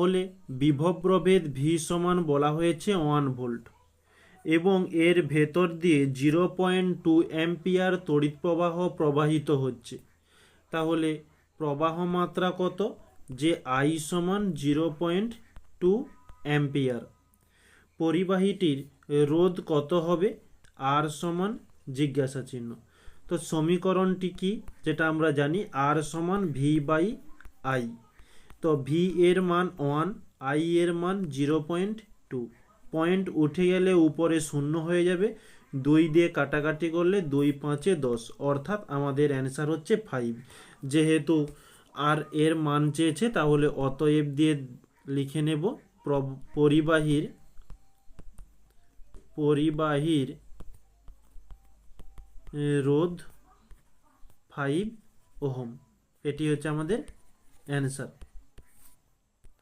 তাহলে বিভব প্রভেদ ভি সমান বলা হয়েছে ওয়ান ভোল্ট এবং এর ভেতর দিয়ে জিরো পয়েন্ট টু অ্যাম্পিয়ার তড়িৎ প্রবাহ প্রবাহিত হচ্ছে। তাহলে প্রবাহ মাত্রা কত? যে আই সমান জিরো পয়েন্ট টু অ্যাম্পিয়ার। পরিবাহীটির রোধ কত হবে? আর সমান জিজ্ঞাসা চিহ্ন। তো সমীকরণটি কি? যেটা আমরা জানি, আর সমান ভি বাই আই। তো ভি এর মান ওয়ান আই এর মান জিরো পয়েন্ট টু পয়েন্ট উঠে গেলে উপরে শূন্য হয়ে যাবে। দুই দিয়ে কাটাকাটি করলে দুই পাঁচে দশ। অর্থাৎ আমাদের অ্যান্সার হচ্ছে ফাইভ যেহেতু আর এর মান চেয়েছে, তাহলে অতএব দিয়ে লিখে নেব। প্র- পরিবাহীর পরিবাহীর রোধ ফাইভ ওহম। এটি হচ্ছে আমাদের অ্যান্সার